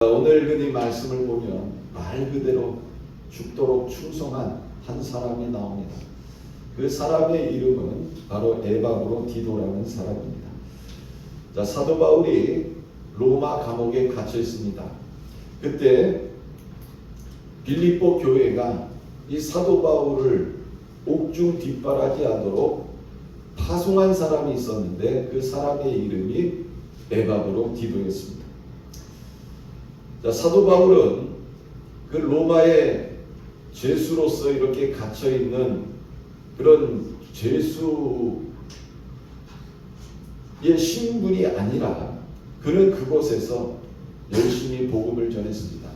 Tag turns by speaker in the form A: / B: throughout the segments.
A: 오늘 그이 말씀을 보면 말 그대로 죽도록 충성한 한 사람이 나옵니다. 그 사람의 이름은 바로 에바브로 디도라는 사람입니다. 자, 사도 바울이 로마 감옥에 갇혀 있습니다. 그때 빌립보 교회가 이 사도 바울을 옥중 뒷바라지 하도록 파송한 사람이 있었는데 그 사람의 이름이 에바브로 디도였습니다. 자, 사도 바울은 그 로마의 죄수로서 이렇게 갇혀 있는 그런 죄수의 신분이 아니라 그는 그곳에서 열심히 복음을 전했습니다.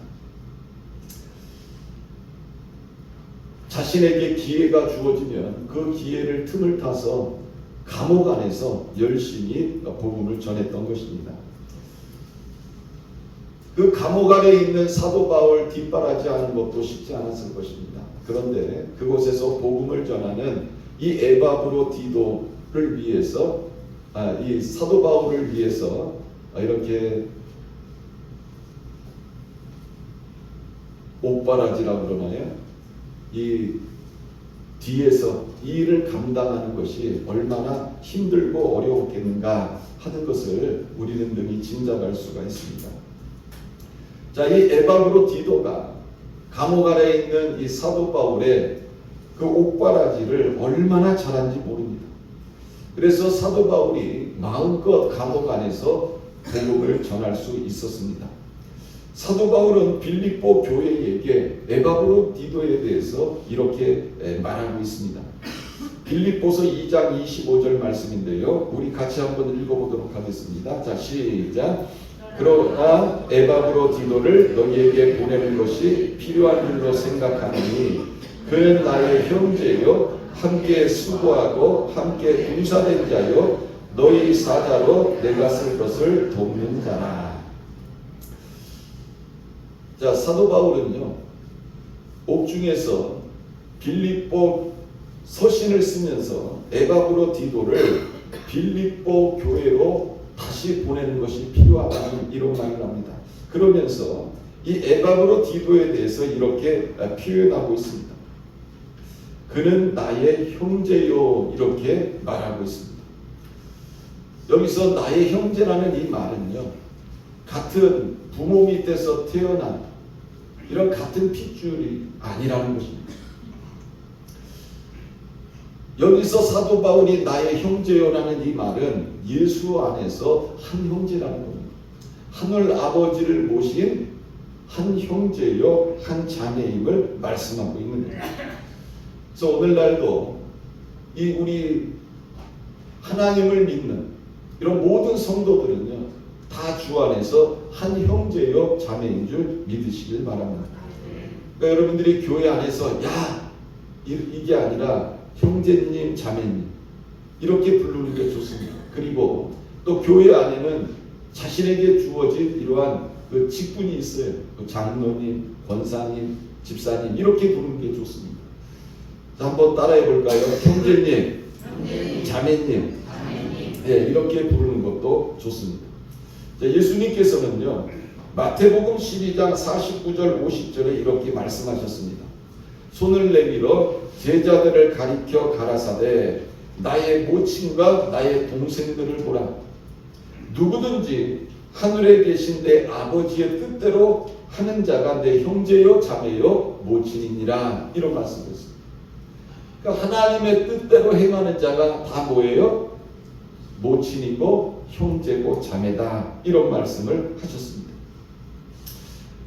A: 자신에게 기회가 주어지면 그 기회를 틈을 타서 감옥 안에서 열심히 복음을 전했던 것입니다. 그 감옥 안에 있는 사도 바울 뒷바라지 하는 것도 쉽지 않았을 것입니다. 그런데 그곳에서 복음을 전하는 이 에바브로 디도를 위해서 아, 이 사도 바울을 위해서 이렇게 옥바라지라고 그러나요? 이 뒤에서 이 일을 감당하는 것이 얼마나 힘들고 어려웠겠는가 하는 것을 우리는 능히 짐작할 수가 있습니다. 자, 이 에바브로 디도가 감옥 안에 있는 이 사도 바울의 그 옥바라지를 얼마나 잘한지 모릅니다. 그래서 사도 바울이 마음껏 감옥 안에서 복음을 전할 수 있었습니다. 사도 바울은 빌립보 교회에게 에바브로 디도에 대해서 이렇게 말하고 있습니다. 빌립보서 2장 25절 말씀인데요. 우리 같이 한번 읽어보도록 하겠습니다. 자, 시작. 그러나 에바브로 디도를 너희에게 보내는 것이 필요한 일로 생각하니 그는 나의 형제요 함께 수고하고 함께 군사된 자요 너희 사자로 내가 쓸 것을 돕는 자라. 자 사도 바울은요 옥중에서 빌립보 서신을 쓰면서 에바브로 디도를 빌립보 교회로 다시 보내는 것이 필요하다는 이런 말을 합니다. 그러면서 이 에바브로 디도에 대해서 이렇게 표현하고 있습니다. 그는 나의 형제요 이렇게 말하고 있습니다. 여기서 나의 형제라는 이 말은요 같은 부모 밑에서 태어난 이런 같은 핏줄이 아니라는 것입니다. 여기서 사도 바울이 나의 형제요라는 이 말은 예수 안에서 한 형제라는 겁니다. 하늘 아버지를 모신 한 형제요 한 자매임을 말씀하고 있는 거예요. 그래서 오늘날도 이 우리 하나님을 믿는 이런 모든 성도들은요 다 주 안에서 한 형제요 자매인 줄 믿으시길 바랍니다. 그러니까 여러분들이 교회 안에서 야 이게 아니라 형제님, 자매님 이렇게 부르는 게 좋습니다. 그리고 또 교회 안에는 자신에게 주어진 이러한 그 직분이 있어요. 그 장로님, 권사님, 집사님 이렇게 부르는 게 좋습니다. 자, 한번 따라해 볼까요? 형제님, 자매님, 네, 이렇게 부르는 것도 좋습니다. 자, 예수님께서는요 마태복음 12장 49절 50절에 이렇게 말씀하셨습니다. 손을 내밀어 제자들을 가리켜 가라사대 나의 모친과 나의 동생들을 보라. 누구든지 하늘에 계신 내 아버지의 뜻대로 하는 자가 내 형제요 자매요 모친이니라 이런 말씀이었습니다. 그러니까 하나님의 뜻대로 행하는 자가 다 뭐예요? 모친이고 형제고 자매다 이런 말씀을 하셨습니다.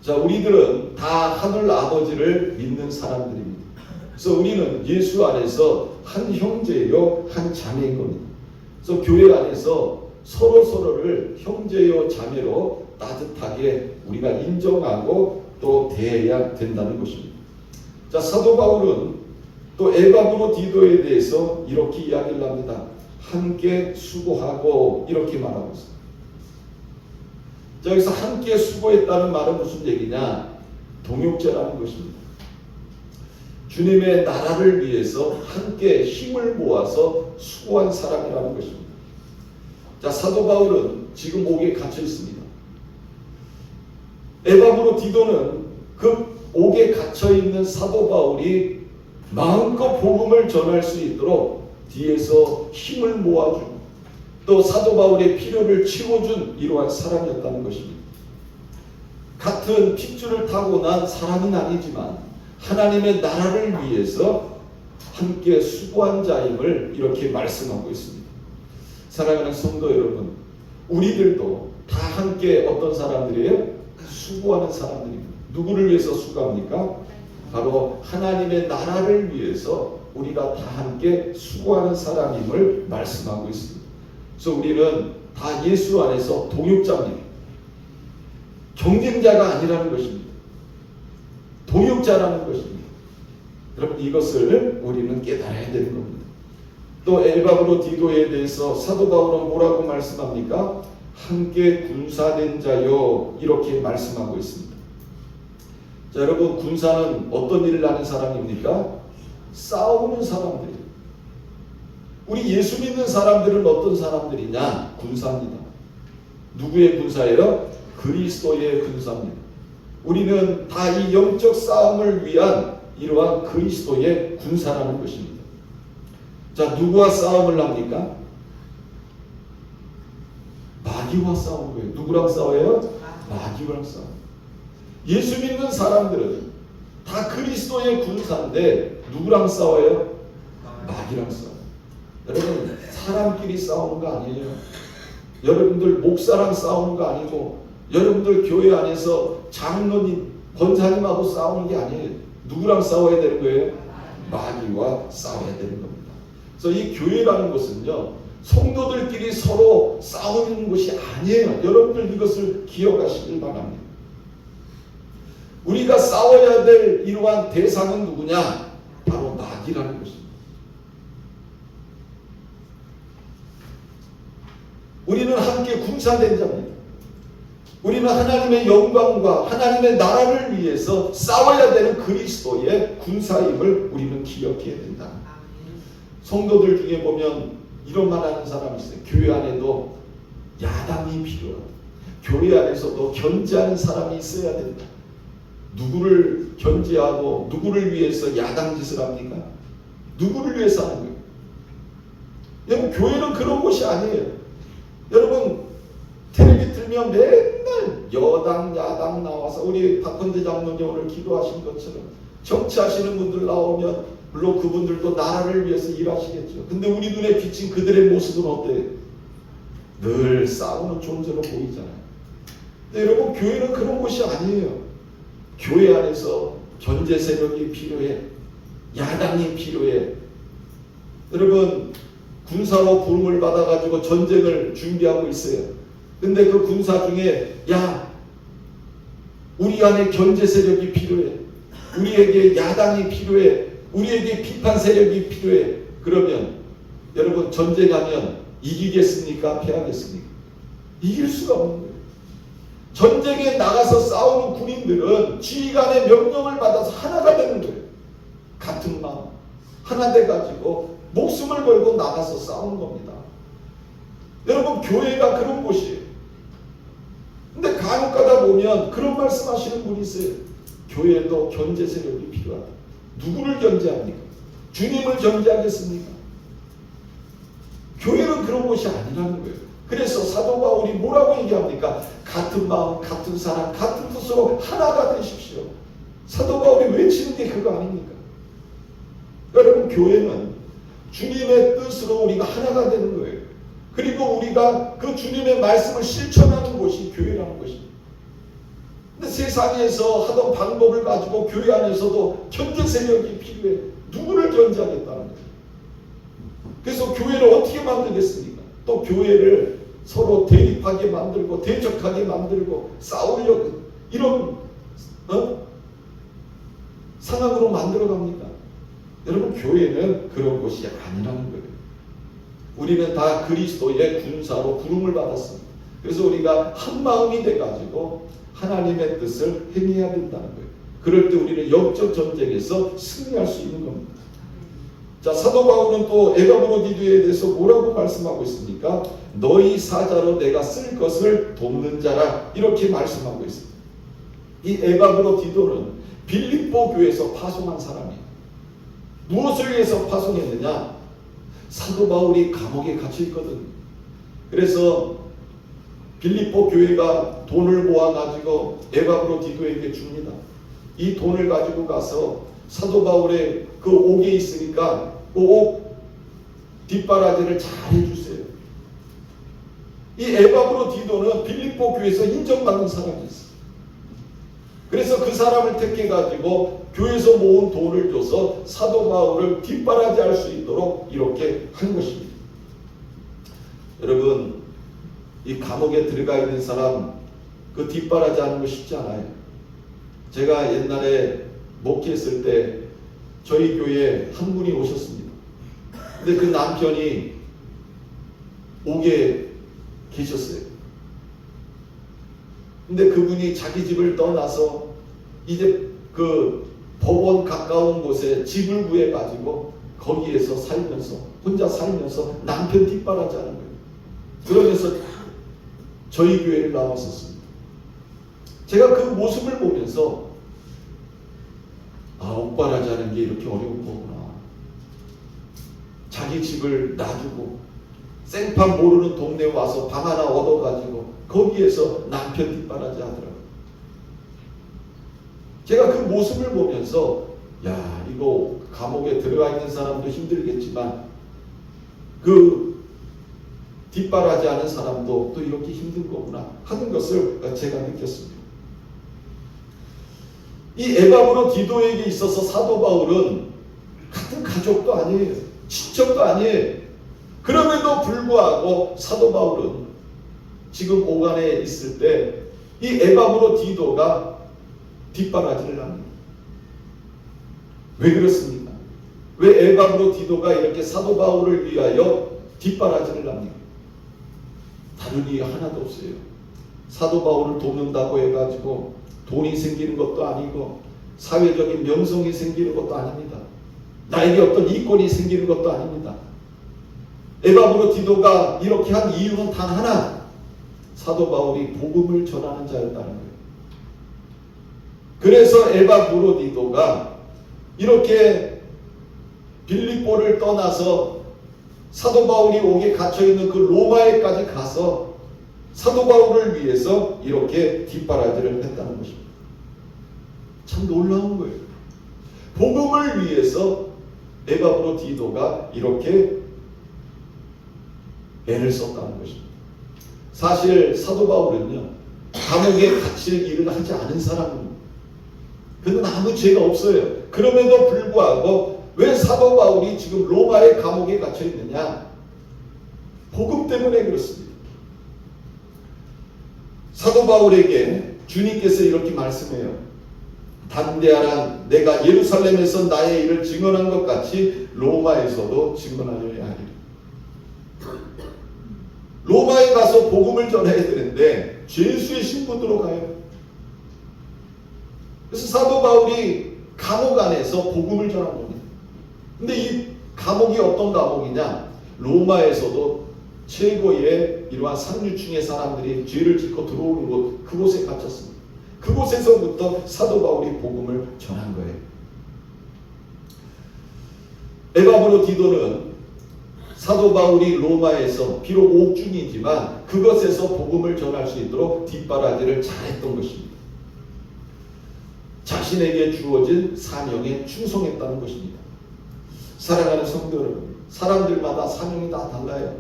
A: 자, 우리들은 다 하늘 아버지를 믿는 사람들입니다. 그래서 우리는 예수 안에서 한 형제요, 한 자매인 겁니다. 그래서 교회 안에서 서로 서로를 형제요, 자매로 따뜻하게 우리가 인정하고 또 대해야 된다는 것입니다. 자, 사도 바울은 또 에바브로 디도에 대해서 이렇게 이야기를 합니다. 함께 수고하고 이렇게 말하고 있습니다. 자, 여기서 함께 수고했다는 말은 무슨 얘기냐? 동역자라는 것입니다. 주님의 나라를 위해서 함께 힘을 모아서 수고한 사람이라는 것입니다. 자, 사도 바울은 지금 옥에 갇혀 있습니다. 에바브로 디도는 그 옥에 갇혀 있는 사도 바울이 마음껏 복음을 전할 수 있도록 뒤에서 힘을 모아주고 또 사도 바울의 필요를 채워준 이러한 사람이었다는 것입니다. 같은 핏줄을 타고 난 사람은 아니지만 하나님의 나라를 위해서 함께 수고한 자임을 이렇게 말씀하고 있습니다. 사랑하는 성도 여러분, 우리들도 다 함께 어떤 사람들이에요? 수고하는 사람들입니다. 누구를 위해서 수고합니까? 바로 하나님의 나라를 위해서 우리가 다 함께 수고하는 사람임을 말씀하고 있습니다. 그래서 우리는 다 예수 안에서 동역자입니다. 경쟁자가 아니라는 것입니다. 동역자라는 것입니다. 여러분 이것을 우리는 깨달아야 되는 겁니다. 또 엘바브로 디도에 대해서 사도 바울은 뭐라고 말씀합니까? 함께 군사된 자요 이렇게 말씀하고 있습니다. 자 여러분 군사는 어떤 일을 하는 사람입니까? 싸우는 사람들이에요. 우리 예수 믿는 사람들은 어떤 사람들이냐? 군사입니다. 누구의 군사예요? 그리스도의 군사입니다. 우리는 다 이 영적 싸움을 위한 이러한 그리스도의 군사라는 것입니다. 자, 누구와 싸움을 합니까? 마귀와 싸우는 거예요. 누구랑 싸워요? 마귀랑 싸워. 예수 믿는 사람들은 다 그리스도의 군사인데 누구랑 싸워요? 마귀랑 싸워. 여러분 사람끼리 싸우는 거 아니에요. 여러분들 목사랑 싸우는 거 아니고 여러분들 교회 안에서 장로님, 권사님하고 싸우는 게 아니에요. 누구랑 싸워야 되는 거예요? 마귀와 싸워야 되는 겁니다. 그래서 이 교회라는 것은요, 성도들끼리 서로 싸우는 것이 아니에요. 여러분들 이것을 기억하시길 바랍니다. 우리가 싸워야 될 이러한 대상은 누구냐? 바로 마귀라는 것입니다. 우리는 함께 군사된 자입니다. 우리는 하나님의 영광과 하나님의 나라를 위해서 싸워야 되는 그리스도의 군사임을 우리는 기억해야 된다. 성도들 중에 보면 이런 말 하는 사람이 있어요. 교회 안에도 야당이 필요하다. 교회 안에서도 견제하는 사람이 있어야 된다. 누구를 견제하고 누구를 위해서 야당 짓을 합니까? 누구를 위해서 하는 거예요? 여러분 교회는 그런 곳이 아니에요. 여러분 텔레비 틀면 맨날 여당 야당 나와서 우리 박헌대 장로님 오늘 기도하신 것처럼 정치하시는 분들 나오면 물론 그분들도 나라를 위해서 일하시겠죠. 근데 우리 눈에 비친 그들의 모습은 어때요? 늘 싸우는 존재로 보이잖아요. 근데 여러분 교회는 그런 곳이 아니에요. 교회 안에서 견제 세력이 필요해. 야당이 필요해. 여러분 군사로 부름을 받아가지고 전쟁을 준비하고 있어요. 근데 그 군사 중에 야 우리 안에 견제 세력이 필요해. 우리에게 야당이 필요해. 우리에게 비판 세력이 필요해. 그러면 여러분 전쟁하면 이기겠습니까? 패하겠습니까? 이길 수가 없는 거예요. 전쟁에 나가서 싸우는 군인들은 지휘관의 명령을 받아서 하나가 되는 거예요. 같은 마음 하나 돼 가지고 목숨을 걸고 나가서 싸우는 겁니다. 여러분 교회가 그런 곳이에요. 근데 간혹 가다 보면 그런 말씀 하시는 분이 있어요. 교회도 견제 세력이 필요하다. 누구를 견제합니까? 주님을 견제하겠습니까? 교회는 그런 곳이 아니라는 거예요. 그래서 사도 바울이 뭐라고 얘기합니까? 같은 마음, 같은 사랑, 같은 뜻으로 하나가 되십시오. 사도 바울이 외치는 게 그거 아닙니까? 여러분 교회는 주님의 뜻으로 우리가 하나가 되는 거예요. 그리고 우리가 그 주님의 말씀을 실천하는 곳이 교회라는 것입니다. 근데 세상에서 하던 방법을 가지고 교회 안에서도 견제 세력이 필요해. 누구를 견제하겠다는 거예요. 그래서 교회를 어떻게 만들겠습니까? 또 교회를 서로 대립하게 만들고 대적하게 만들고 싸우려고 이런 어? 상황으로 만들어 갑니까? 여러분 교회는 그런 곳이 아니라는 거예요. 우리는 다 그리스도의 군사로 부름을 받았습니다. 그래서 우리가 한 마음이 돼 가지고 하나님의 뜻을 행해야 된다는 거예요. 그럴 때 우리는 영적 전쟁에서 승리할 수 있는 겁니다. 자 사도 바울은 또 에가브로디두에 대해서 뭐라고 말씀하고 있습니까? 너희 사자로 내가 쓸 것을 돕는 자라 이렇게 말씀하고 있습니다. 이 에바브로 디도는 빌립보 교회에서 파송한 사람이에요. 무엇을 위해서 파송했느냐? 사도 바울이 감옥에 갇혀 있거든. 그래서 빌립보 교회가 돈을 모아 가지고 에바브로 디도에게 줍니다. 이 돈을 가지고 가서 사도 바울의 그 옥에 있으니까 그 옥 뒷바라지를 잘 해주세요. 이 에바브로 디도는 빌립보 교회에서 인정받는 사람이었어요. 그래서 그 사람을 택해 가지고 교회에서 모은 돈을 줘서 사도 바울을 뒷바라지할 수 있도록 이렇게 한 것입니다. 여러분 이 감옥에 들어가 있는 사람 그 뒷바라지하는 거 쉽지 않아요. 제가 옛날에 목회했을 때 저희 교회에 한 분이 오셨습니다. 근데 그 남편이 옥에 계셨어요. 근데 그분이 자기 집을 떠나서 이제 그 법원 가까운 곳에 집을 구해 가지고 거기에서 살면서 혼자 살면서 남편 뒷바라지 하는 거예요. 그러면서 저희 교회를 나왔었습니다. 제가 그 모습을 보면서 아, 옥바라지 하는 게 이렇게 어려운 거구나. 자기 집을 놔주고 생판 모르는 동네에 와서 방 하나 얻어가지고 거기에서 남편 뒷바라지 하더라고요. 제가 그 모습을 보면서 야 이거 감옥에 들어가 있는 사람도 힘들겠지만 그 뒷바라지 하는 사람도 또 이렇게 힘든 거구나 하는 것을 제가 느꼈습니다. 이 에바브로 디도에게 있어서 사도 바울은 같은 가족도 아니에요. 친척도 아니에요. 그럼에도 불구하고 사도 바울은 지금 오간에 있을 때 이 에바브로 디도가 뒷바라지를 합니다. 왜 그렇습니까? 왜 에바브로 디도가 이렇게 사도 바울을 위하여 뒷바라지를 합니까? 다른 이유 하나도 없어요. 사도 바울을 돕는다고 해가지고 돈이 생기는 것도 아니고 사회적인 명성이 생기는 것도 아닙니다. 나에게 어떤 이권이 생기는 것도 아닙니다. 에바브로 디도가 이렇게 한 이유는 단 하나. 사도 바울이 복음을 전하는 자였다는 거예요. 그래서 에바브로 디도가 이렇게 빌립보를 떠나서 사도 바울이 옥에 갇혀 있는 그 로마에까지 가서 사도 바울을 위해서 이렇게 뒷바라지를 했다는 것입니다. 참 놀라운 거예요. 복음을 위해서 에바브로 디도가 이렇게 애를 썼다는 것입니다. 사실 사도 바울은요 감옥에 갇힐 일을 하지 않은 사람입니다. 그는 아무 죄가 없어요. 그럼에도 불구하고 왜 사도 바울이 지금 로마의 감옥에 갇혀 있느냐? 복음 때문에 그렇습니다. 사도 바울에게 주님께서 이렇게 말씀해요. 담대하라 내가 예루살렘에서 나의 일을 증언한 것 같이 로마에서도 증언하여야. 로마에 가서 복음을 전해야 되는데 죄수의 신분으로 가요. 그래서 사도 바울이 감옥 안에서 복음을 전한 겁니다. 근데 이 감옥이 어떤 감옥이냐? 로마에서도 최고의 이러한 상류층의 사람들이 죄를 짓고 들어오는 곳 그곳에 갇혔습니다. 그곳에서부터 사도 바울이 복음을 전한 거예요. 에바브로 디도는 사도 바울이 로마에서 비록 옥중이지만 그것에서 복음을 전할 수 있도록 뒷바라지를 잘했던 것입니다. 자신에게 주어진 사명에 충성했다는 것입니다. 사랑하는 성도 여러분, 사람들마다 사명이 다 달라요.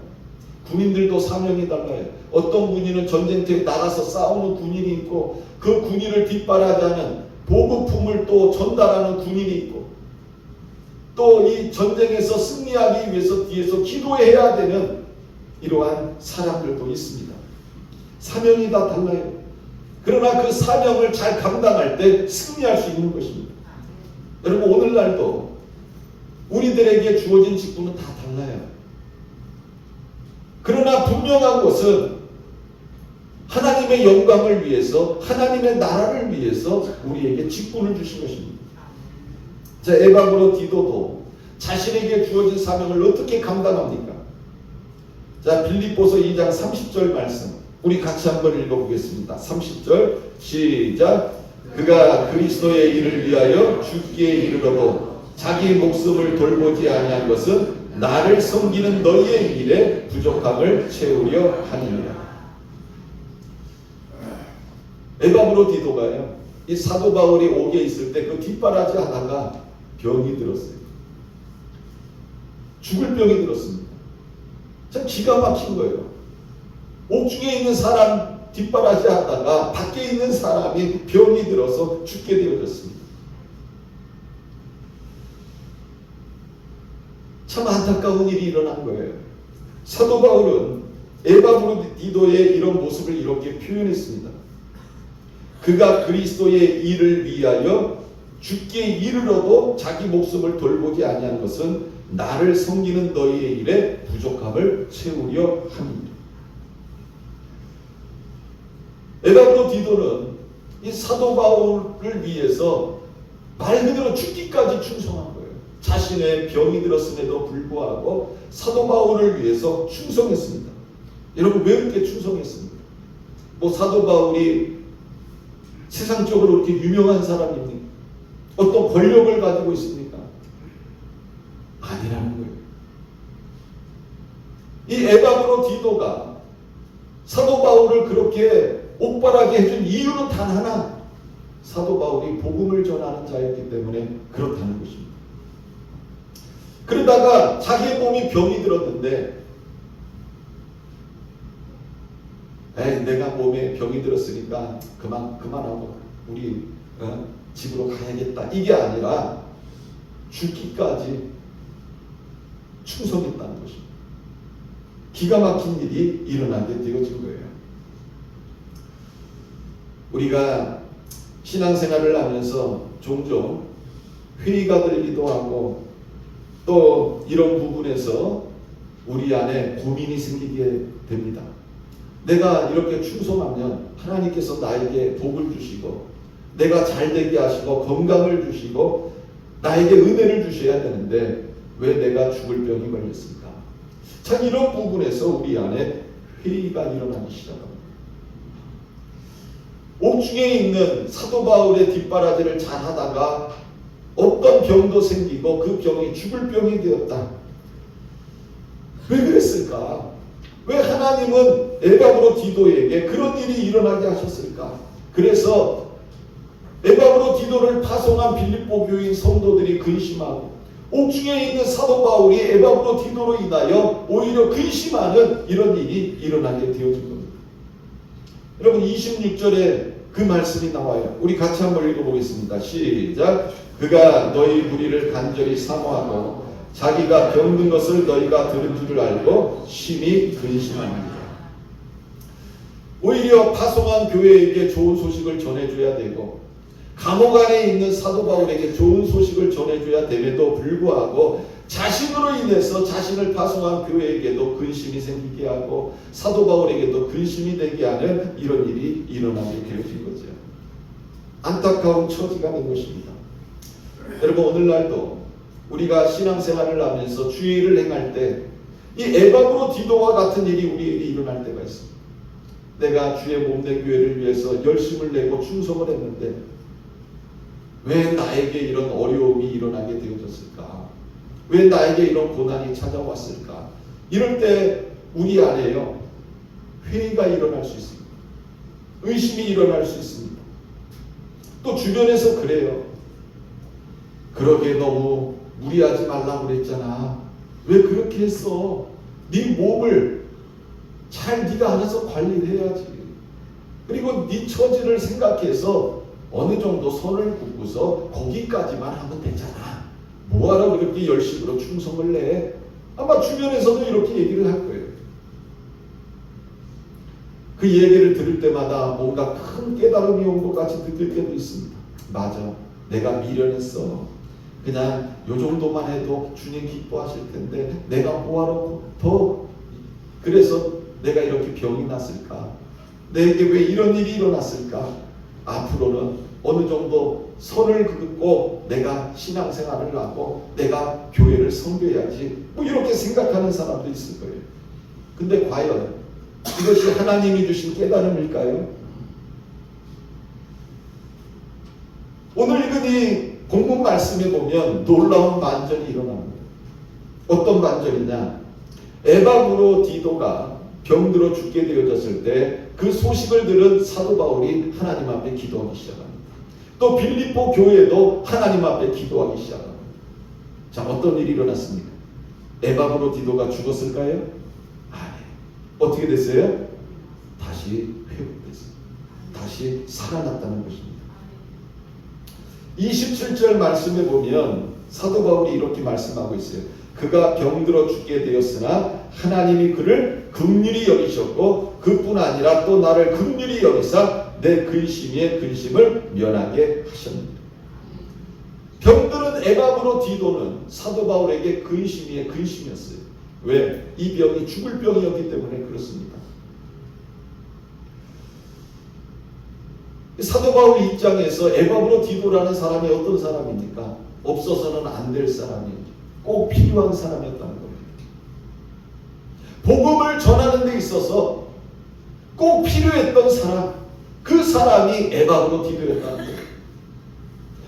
A: 군인들도 사명이 달라요. 어떤 군인은 전쟁터에 나가서 싸우는 군인이 있고 그 군인을 뒷바라지하는 보급품을 또 전달하는 군인이 있고 또 이 전쟁에서 승리하기 위해서 뒤에서 기도해야 되는 이러한 사람들도 있습니다. 사명이 다 달라요. 그러나 그 사명을 잘 감당할 때 승리할 수 있는 것입니다. 여러분 오늘날도 우리들에게 주어진 직분은 다 달라요. 그러나 분명한 것은 하나님의 영광을 위해서 하나님의 나라를 위해서 우리에게 직분을 주신 것입니다. 자, 에바브로 디도도 자신에게 주어진 사명을 어떻게 감당합니까? 자, 빌립보서 2장 30절 말씀. 우리 같이 한번 읽어보겠습니다. 30절 시작. 그가 그리스도의 일을 위하여 죽기에 이르러도 자기 목숨을 돌보지 아니한 것은 나를 섬기는 너희의 일에 부족함을 채우려 하느니라. 에바브로 디도가요. 이 사도 바울이 옥에 있을 때 그 뒷바라지 하다가 병이 들었어요. 죽을 병이 들었습니다. 참 기가 막힌 거예요. 옥중에 있는 사람 뒷바라지 하다가 밖에 있는 사람이 병이 들어서 죽게 되어졌습니다. 참 안타까운 일이 일어난 거예요. 사도 바울은 에바브로디도의 이런 모습을 이렇게 표현했습니다. 그가 그리스도의 일을 위하여 죽기에 이르러도 자기 목숨을 돌보지 아니한 것은 나를 섬기는 너희의 일에 부족함을 채우려 함이니라. 에바브로 디도는 이 사도 바울을 위해서 말 그대로 죽기까지 충성한 거예요. 자신의 병이 들었음에도 불구하고 사도 바울을 위해서 충성했습니다. 여러분 왜 이렇게 충성했습니까? 뭐 사도 바울이 세상적으로 그렇게 유명한 사람입니까? 어떤 권력을 가지고 있습니까? 아니라는 거예요. 이 에바브로 디도가 사도 바울을 그렇게 옥바라게 해준 이유는 단 하나. 사도 바울이 복음을 전하는 자였기 때문에 그렇다는 것입니다. 그러다가 자기의 몸이 병이 들었는데, 에이, 내가 몸에 병이 들었으니까 그만, 그만하고 우리 어, 집으로 가야겠다. 이게 아니라 죽기까지 충성했다는 것입니다. 기가 막힌 일이 일어나게 되어진 거예요. 우리가 신앙생활을 하면서 종종 회의가 들기도 하고 또 이런 부분에서 우리 안에 고민이 생기게 됩니다. 내가 이렇게 충성하면 하나님께서 나에게 복을 주시고 내가 잘 되게 하시고 건강을 주시고 나에게 은혜를 주셔야 되는데 왜 내가 죽을 병이 걸렸을까? 참 이런 부분에서 우리 안에 회의가 일어나기 시작합니다. 옥중에 있는 사도 바울의 뒷바라지를 잘 하다가 어떤 병도 생기고 그 병이 죽을 병이 되었다. 왜 그랬을까? 왜 하나님은 에바브로 디도에게 그런 일이 일어나게 하셨을까? 그래서 에바브로 디도를 파송한 빌립보 교인 성도들이 근심하고 옥중에 있는 사도 바울이 에바브로 디도로 인하여 오히려 근심하는 이런 일이 일어나게 되어진 겁니다. 여러분 26절에 그 말씀이 나와요. 우리 같이 한번 읽어보겠습니다. 시작. 그가 너희 무리를 간절히 사모하고 자기가 병든 것을 너희가 들은 줄을 알고 심히 근심합니다. 오히려 파송한 교회에게 좋은 소식을 전해줘야 되고 감옥 안에 있는 사도 바울에게 좋은 소식을 전해줘야 됨에도 불구하고 자신으로 인해서 자신을 파송한 교회에게도 근심이 생기게 하고 사도 바울에게도 근심이 되게 하는 이런 일이 일어나게 되어진 거죠. 안타까운 처지가 된 것입니다. 여러분 오늘날도 우리가 신앙생활을 하면서 주의를 행할 때 이 에바브로 디도와 같은 일이 우리에게 일어날 때가 있습니다. 내가 주의 몸내 교회를 위해서 열심을 내고 충성을 했는데 왜 나에게 이런 어려움이 일어나게 되어졌을까? 왜 나에게 이런 고난이 찾아왔을까? 이럴 때 우리 안에요 회의가 일어날 수 있습니다. 의심이 일어날 수 있습니다. 또 주변에서 그래요. 그러게 너무 무리하지 말라고 그랬잖아. 왜 그렇게 했어? 네 몸을 잘 네가 알아서 관리를 해야지. 그리고 네 처지를 생각해서 어느 정도 선을 긋고서 거기까지만 하면 되잖아. 뭐하러 그렇게 열심으로 충성을 내? 아마 주변에서도 이렇게 얘기를 할 거예요. 그 얘기를 들을 때마다 뭔가 큰 깨달음이 온 것 같이 느낄 때도 있습니다. 맞아. 내가 미련했어. 그냥 요 정도만 해도 주님 기뻐하실 텐데 내가 뭐하러 더 그래서 내가 이렇게 병이 났을까? 내게 왜 이런 일이 일어났을까? 앞으로는 어느 정도 선을 긋고 내가 신앙생활을 하고 내가 교회를 섬겨야지 뭐 이렇게 생각하는 사람도 있을 거예요. 근데 과연 이것이 하나님이 주신 깨달음일까요? 오늘 읽은 이 본문 말씀에 보면 놀라운 반전이 일어납니다. 어떤 반전이냐? 에바브로 디도가 병들어 죽게 되어졌을 때 그 소식을 들은 사도 바울이 하나님 앞에 기도하기 시작합니다. 또 빌립보 교회도 하나님 앞에 기도하기 시작합니다. 자, 어떤 일이 일어났습니까? 에바브로 디도가 죽었을까요? 아니. 어떻게 됐어요? 다시 회복됐어요. 다시 살아났다는 것입니다. 27절 말씀에 보면 사도 바울이 이렇게 말씀하고 있어요. 그가 병들어 죽게 되었으나 하나님이 그를 긍휼히 여기셨고 그뿐 아니라 또 나를 긍휼히 여기사 내 근심의 근심을 면하게 하셨느니라. 병들은 에바브로 디도는 사도 바울에게 근심의 근심이었어요. 왜? 이 병이 죽을 병이었기 때문에 그렇습니다. 사도 바울 입장에서 에바브로 디도라는 사람이 어떤 사람입니까? 없어서는 안 될 사람이 꼭 필요한 사람이었다는 겁니다. 복음을 전하는 데 있어서 꼭 필요했던 사람, 그 사람이 에바브로 디도였다는 거예요.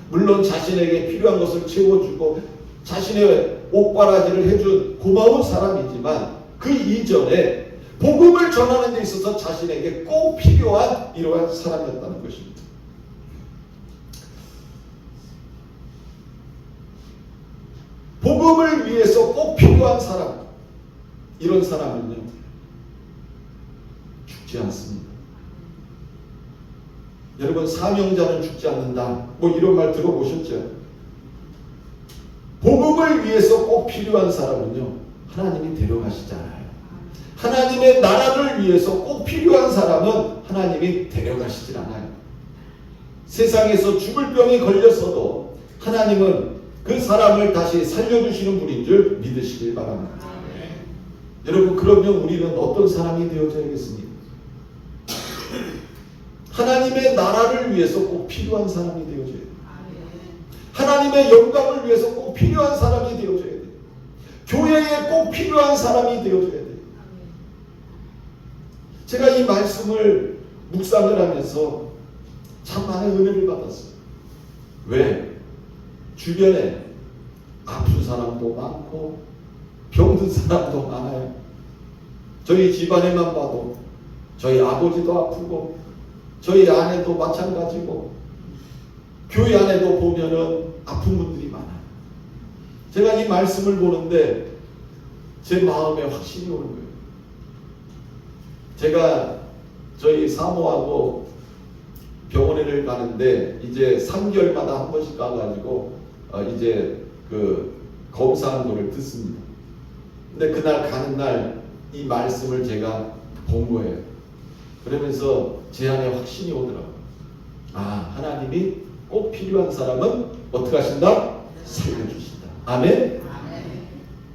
A: 물론 자신에게 필요한 것을 채워주고 자신의 옷바라지를 해준 고마운 사람이지만 그 이전에 복음을 전하는 데 있어서 자신에게 꼭 필요한 이러한 사람이었다는 것입니다. 복음을 위해서 꼭 필요한 사람, 이런 사람은요, 죽지 않습니다. 여러분, 사명자는 죽지 않는다. 뭐 이런 말 들어보셨죠? 복음을 위해서 꼭 필요한 사람은요, 하나님이 데려가시잖아요. 하나님의 나라를 위해서 꼭 필요한 사람은 하나님이 데려가시질 않아요. 세상에서 죽을 병이 걸렸어도 하나님은 그 사람을 다시 살려주시는 분인 줄 믿으시길 바랍니다. 여러분, 그러면 우리는 어떤 사람이 되어져야겠습니까? 하나님의 나라를 위해서 꼭 필요한 사람이 되어져야 돼요. 하나님의 영광을 위해서 꼭 필요한 사람이 되어져야 돼요. 교회에 꼭 필요한 사람이 되어져야 돼요. 제가 이 말씀을 묵상을 하면서 참 많은 은혜를 받았어요. 왜? 주변에 아픈 사람도 많고 병든 사람도 많아요. 저희 집안에만 봐도 저희 아버지도 아프고 저희 아내도 마찬가지고 교회 안에도 보면은 아픈 분들이 많아요. 제가 이 말씀을 보는데 제 마음에 확신이 오는 거예요. 제가 저희 사모하고 병원에를 가는데 이제 3개월마다 한 번씩 가가지고 어 이제 그 검사하는 거를 듣습니다. 근데 그날 가는 날 이 말씀을 제가 본 거예요. 그러면서 제 안에 확신이 오더라고요. 아, 하나님이 꼭 필요한 사람은 어떻게 하신다? 살려주신다. 아멘?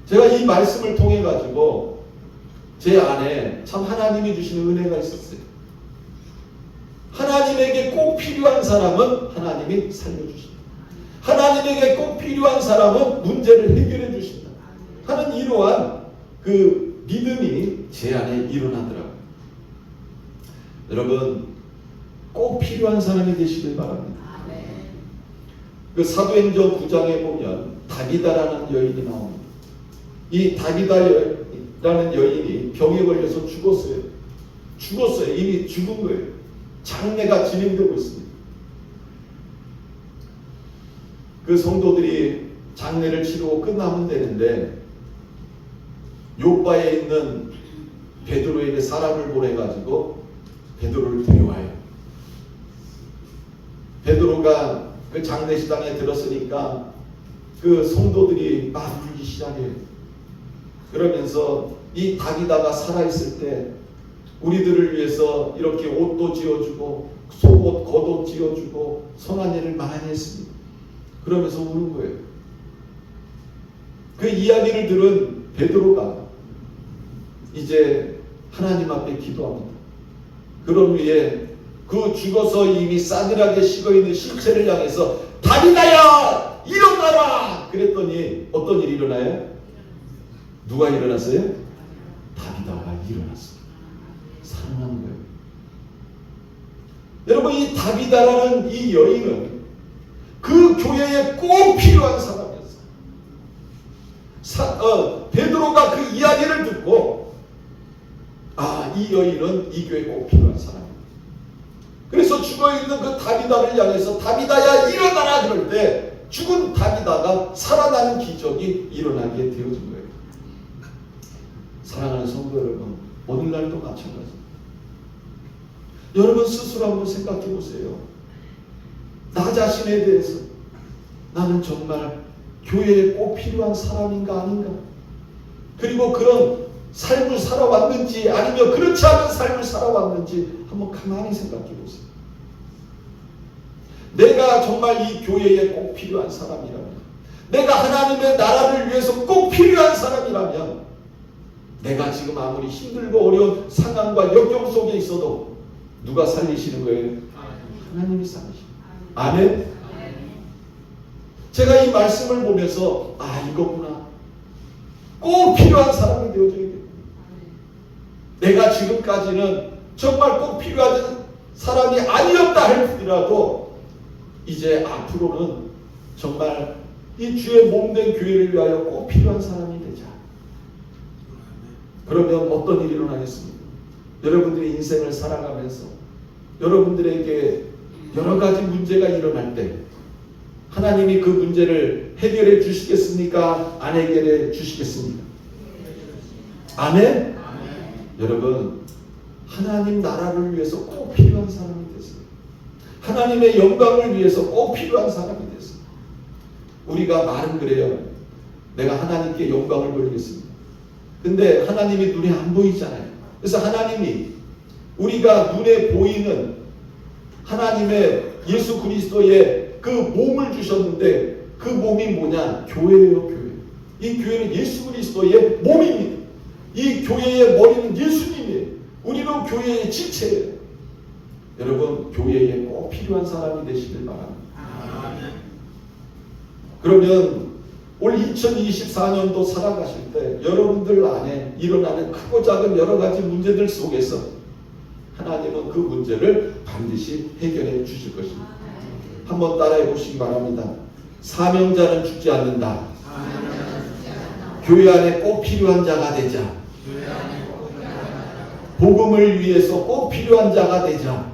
A: 제가 이 말씀을 통해 가지고 제 안에 참 하나님이 주시는 은혜가 있었어요. 하나님에게 꼭 필요한 사람은 하나님이 살려주신다. 하나님에게 꼭 필요한 사람은 문제를 해결해 주신다. 하는 이러한 그 믿음이 제 안에 일어나더라고요. 여러분, 꼭 필요한 사람이 되시길 바랍니다. 그 사도행전 9장에 보면 다비다라는 여인이 나옵니다. 이 다비다라는 여인이 병에 걸려서 죽었어요. 죽었어요. 이미 죽은 거예요. 장례가 진행되고 있습니다. 그 성도들이 장례를 치르고 끝나면 되는데 요바에 있는 베드로에게 사람을 보내가지고 베드로를 데려와요. 베드로가 그 장례식장에 들었으니까 그 성도들이 막 울기 시작해요. 그러면서 이 다기다가 살아있을 때 우리들을 위해서 이렇게 옷도 지어주고 속옷, 겉옷 지어주고 선한 일을 많이 했습니다. 그러면서 우는 거예요. 그 이야기를 들은 베드로가 이제 하나님 앞에 기도합니다. 그런 위에 그 죽어서 이미 싸늘하게 식어 있는 신체를 향해서 다리다야 일어나라 그랬더니 어떤 일이 일어나요? 누가 일어났어요? 다비다가 일어났어요. 살아난 거예요. 여러분 이 다비다라는 이 여인은 그 교회에 꼭 필요한 사람이었어. 사, 어, 베드로가 그 이야기를 듣고 아, 이 여인은 이 교회에 꼭 필요한 사람이야. 그래서 죽어 있는 그 다비다를 향해서 다비다야 일어나라 그럴 때 죽은 다비다가 살아나는 기적이 일어나게 되어진 거예요. 사랑하는 성도 여러분, 오늘날도 마찬가지. 여러분 스스로 한번 생각해 보세요. 나 자신에 대해서 나는 정말 교회에 꼭 필요한 사람인가 아닌가? 그리고 그런 삶을 살아왔는지 아니면 그렇지 않은 삶을 살아왔는지 한번 가만히 생각해 보세요. 내가 정말 이 교회에 꼭 필요한 사람이라면, 내가 하나님의 나라를 위해서 꼭 필요한 사람이라면, 내가 지금 아무리 힘들고 어려운 상황과 역경 속에 있어도 누가 살리시는 거예요? 하나님이 살리시는 거예요. 아멘. 제가 이 말씀을 보면서 아 이거구나. 꼭 필요한 사람이 돼. 내가 지금까지는 정말 꼭 필요한 사람이 아니었다 할지라도 이제 앞으로는 정말 이 주의 몸된 교회를 위하여 꼭 필요한 사람이 되자. 그러면 어떤 일이 일어나겠습니까? 여러분들의 인생을 살아가면서 여러분들에게 여러 가지 문제가 일어날 때 하나님이 그 문제를 해결해 주시겠습니까? 안 해결해 주시겠습니까? 아멘? 여러분 하나님 나라를 위해서 꼭 필요한 사람이 되세요. 하나님의 영광을 위해서 꼭 필요한 사람이 되세요. 우리가 말은 그래요. 내가 하나님께 영광을 돌리겠습니다. 근데 하나님이 눈에 안 보이잖아요. 그래서 하나님이 우리가 눈에 보이는 하나님의 예수 그리스도의 그 몸을 주셨는데 그 몸이 뭐냐? 교회예요, 교회. 이 교회는 예수 그리스도의 몸입니다. 이 교회의 머리는 예수님이에요. 우리는 교회의 지체예요. 여러분, 교회에 꼭 필요한 사람이 되시길 바랍니다. 그러면 올 2024년도 살아가실 때 여러분들 안에 일어나는 크고 작은 여러 가지 문제들 속에서 하나님은 그 문제를 반드시 해결해 주실 것입니다. 한번 따라해 보시기 바랍니다. 사명자는 죽지 않는다. 교회 안에 꼭 필요한 자가 되자. 복음을 위해서 꼭 필요한 자가 되자.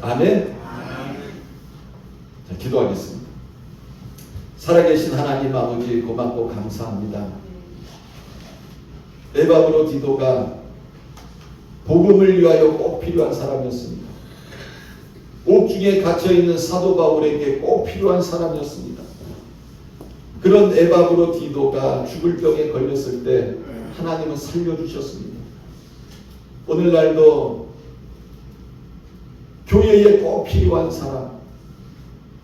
A: 아멘. 자, 기도하겠습니다. 살아계신 하나님 아버지 고맙고 감사합니다. 에바브로 디도가 복음을 위하여 꼭 필요한 사람이었습니다. 옥중에 갇혀 있는 사도 바울에게 꼭 필요한 사람이었습니다. 그런 에바브로 디도가 죽을 병에 걸렸을 때 하나님은 살려주셨습니다. 오늘날도 교회에 꼭 필요한 사람,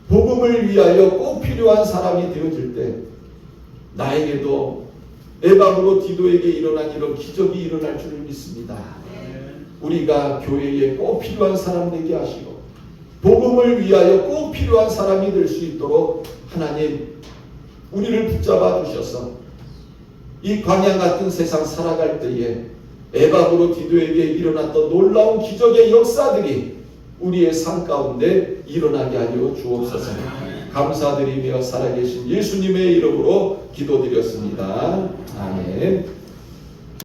A: 복음을 위하여 꼭 필요한 사람이 되어질 때 나에게도 에바브로 디도에게 일어난 이런 기적이 일어날 줄을 믿습니다. 우리가 교회에 꼭 필요한 사람 되게 하시고 복음을 위하여 꼭 필요한 사람이 될 수 있도록 하나님 우리를 붙잡아 주셔서 이 광야 같은 세상 살아갈 때에 에바브로 디도에게 일어났던 놀라운 기적의 역사들이 우리의 삶 가운데 일어나게 하여 주옵소서. 감사드리며 살아계신 예수님의 이름으로 기도드렸습니다. 아멘.